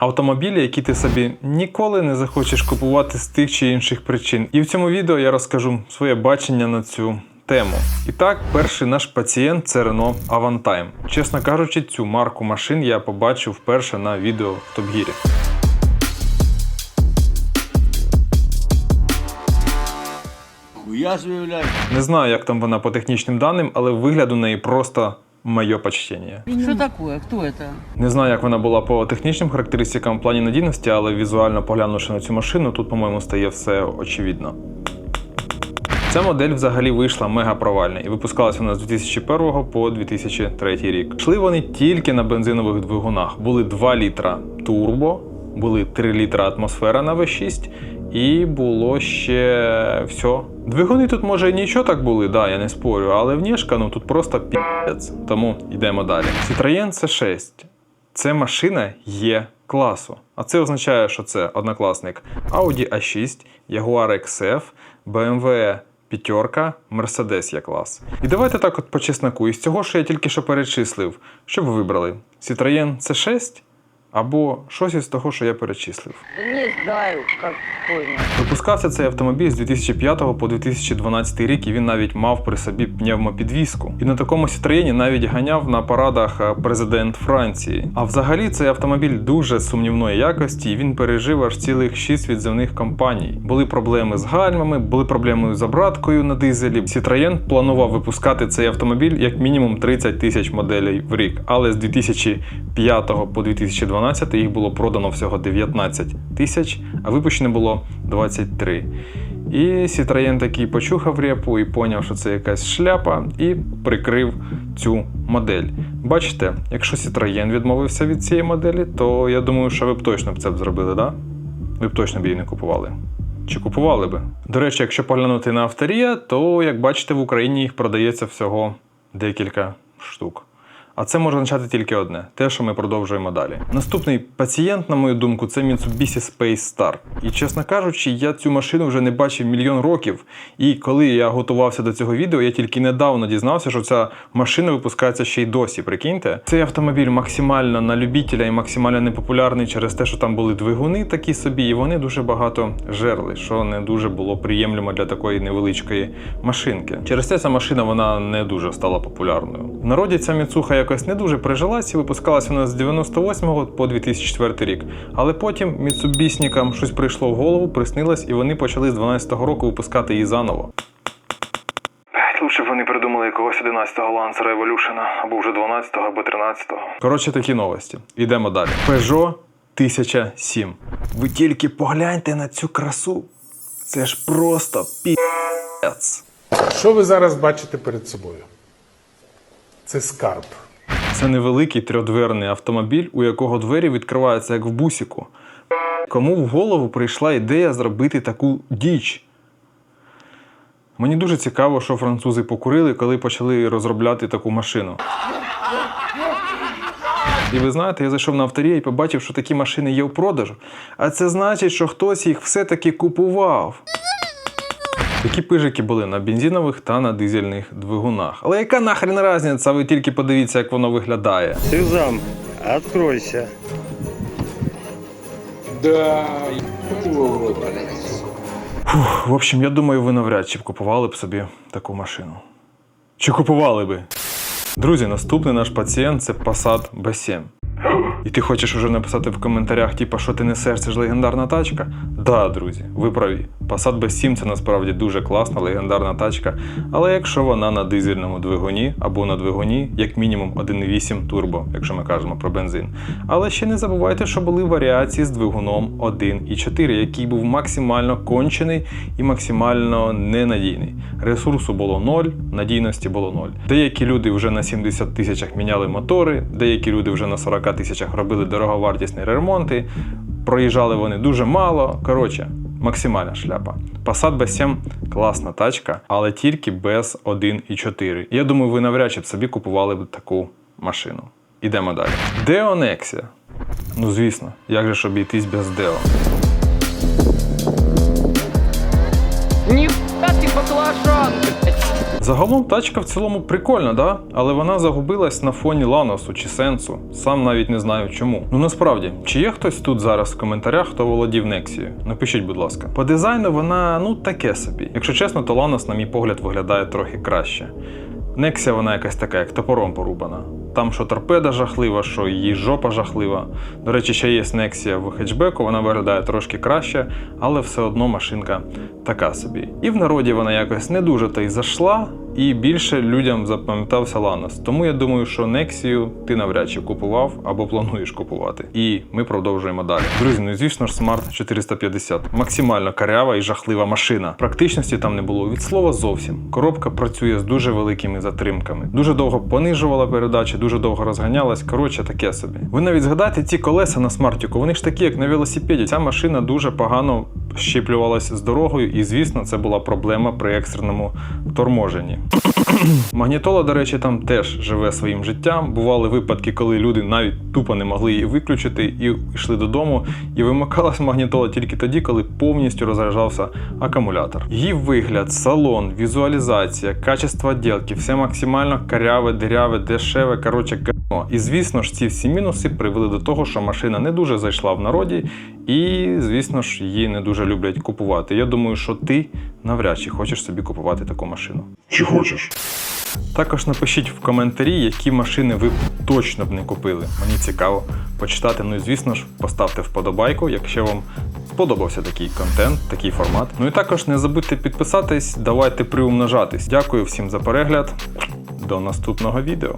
Автомобілі, які ти собі ніколи не захочеш купувати з тих чи інших причин. І в цьому відео я розкажу своє бачення на цю тему. І так, перший наш пацієнт це Renault Avantime. Чесно кажучи, цю марку машин я побачив вперше на відео в Топгірі. Блядь. Не знаю, як там вона по технічним даним, але вигляд у неї просто моє почтення. Что такое? Кто это? Не знаю, як вона була по технічним характеристикам в плані надійності, але візуально поглянувши на цю машину, тут, по-моєму, стає все очевидно. Ця модель взагалі вийшла мега провальна і випускалася вона з 2001 по 2003 рік. Йшли вони тільки на бензинових двигунах. Були 2 літра турбо, були 3 літра атмосфера на V6, і було ще все. Двигуни тут може і нічого так були, да, я не спорю, але внешка ну тут просто пі***ць. Тому йдемо далі. Citroën C6. Це машина є класу. А це означає, що це однокласник Audi A6, Jaguar XF, BMW п'ятерка, Mercedes є клас. І давайте так от по чесноку. Із цього, що я тільки що перечислив, що б ви вибрали? Citroën C6 або щось із того, що я перечислив. Не знаю, какой. Випускався цей автомобіль з 2005 по 2012 рік, і він навіть мав при собі пневмопідвіску. І на такому Citroєні навіть ганяв на парадах е, президент Франції. А взагалі цей автомобіль дуже сумнівної якості, і він пережив аж цілих 6 відзивних кампаній. Були проблеми з гальмами, були проблеми з обраткою на дизелі. Citroën планував випускати цей автомобіль як мінімум 30 тисяч моделей в рік, але з 2005 по 2012 їх було продано всього 19 тисяч, а випущено було 23. І Citroën такий почухав репу і поняв, що це якась шляпа, і прикрив цю модель. Бачите, якщо Citroën відмовився від цієї моделі, то я думаю, що ви б точно б це б зробили, да? Ви б точно б її не купували. Чи купували би? До речі, якщо поглянути на авторія, то як бачите, в Україні їх продається всього декілька штук. А це може означати тільки одне: те, що ми продовжуємо далі. Наступний пацієнт, на мою думку, це Mitsubishi Space Star. І чесно кажучи, я цю машину вже не бачив мільйон років. І коли я готувався до цього відео, я тільки недавно дізнався, що ця машина випускається ще й досі. Прикиньте, цей автомобіль максимально на любителя і максимально непопулярний через те, що там були двигуни такі собі, і вони дуже багато жерли, що не дуже було приємлемо для такої невеличкої машинки. Через це ця машина вона не дуже стала популярною. В народі ця міцуха якось не дуже прижилась і випускалася вона з 98 по 2004 рік. Але потім міцубіснікам щось прийшло в голову, приснилось, і вони почали з 12-го року випускати її заново. Лучше б вони придумали якогось 11-го лансера Evolution, або вже 12-го, або 13-го. Коротше, такі новості. Йдемо далі. Peugeot 1007. Ви тільки погляньте на цю красу. Це ж просто пі***ць. Що ви зараз бачите перед собою? Це скарб. Це невеликий трьодверний автомобіль, у якого двері відкриваються як в бусіку. Кому в голову прийшла ідея зробити таку діч? Мені дуже цікаво, що французи покурили, коли почали розробляти таку машину. І ви знаєте, я зайшов на авторія і побачив, що такі машини є у продажу. А це значить, що хтось їх все-таки купував. Які пижики були на бензинових та на дизельних двигунах. Але яка нахрен різниця? Ви тільки подивіться, як воно виглядає. Сезам, откройся. Да, В общем, я думаю, ви навряд чи б купували б собі таку машину. Чи купували би? Друзі, наступний наш пацієнт це Passat B7. І ти хочеш уже написати в коментарях, типа, що ти несеш, це ж легендарна тачка? Да, друзі, ви праві. Passat B7 це насправді дуже класна, легендарна тачка. Але якщо вона на дизельному двигуні або на двигуні, як мінімум 1.8 турбо, якщо ми кажемо про бензин. Але ще не забувайте, що були варіації з двигуном 1.4, який був максимально кончений і максимально ненадійний. Ресурсу було 0, надійності було 0. Деякі люди вже на 70 тисячах міняли мотори, деякі люди вже на 40 тисячах робили дороговартісні ремонти. Проїжджали вони дуже мало. Коротше, максимальна шляпа. Passat B7 класна тачка, але тільки без 1.4. Я думаю, ви навряд чи б собі купували б таку машину. Ідемо далі. Deo Nexia. Ну звісно, як же ж обійтись без Deo? Нифига ти баклажан, блядь. Загалом тачка в цілому прикольна, да? але вона загубилась на фоні Ланосу чи сенсу. Сам навіть не знаю чому. Ну насправді, чи є хтось тут зараз в коментарях, хто володів Нексією? Напишіть, будь ласка. По дизайну вона ну таке собі. Якщо чесно, то Ланос, на мій погляд, виглядає трохи краще. Нексія вона якась така, як топором порубана. Там що торпеда жахлива, що її жопа жахлива. До речі, ще є Нексія в хетчбеку, вона виглядає трошки краще, але все одно машинка така собі. І в народі вона якось не дуже та й зайшла, і більше людям запам'ятався Ланос. Тому я думаю, що Нексію ти навряд чи купував або плануєш купувати. І ми продовжуємо далі. Друзі, ну звісно ж, Smart 450. Максимально карява і жахлива машина. Практичності там не було від слова зовсім. Коробка працює з дуже великими затримками. Дуже довго понижувала передачі, дуже довго розганялась. Коротше, таке собі. Ви навіть згадайте ці колеса на смартіку. Вони ж такі, як на велосипеді. Ця машина дуже погано щеплювалась з дорогою, і звісно, це була проблема при екстреному торможенні. Магнітола, до речі, там теж живе своїм життям. Бували випадки, коли люди навіть тупо не могли її виключити і йшли додому. І вимикалась магнітола тільки тоді, коли повністю розряджався акумулятор. Її вигляд, салон, візуалізація, качество відділки, все максимально каряве, диряве, дешеве, коротше, г**но. І звісно ж, ці всі мінуси привели до того, що машина не дуже зайшла в народі, і, звісно ж, її не дуже люблять купувати. Я думаю, що ти навряд чи хочеш собі купувати таку машину. Чи хочеш? Також напишіть в коментарі, які машини ви б точно б не купили. Мені цікаво почитати. Ну і звісно ж, поставте вподобайку, якщо вам сподобався такий контент, такий формат. Ну і також не забудьте підписатись, давайте приумножатись. Дякую всім за перегляд. До наступного відео.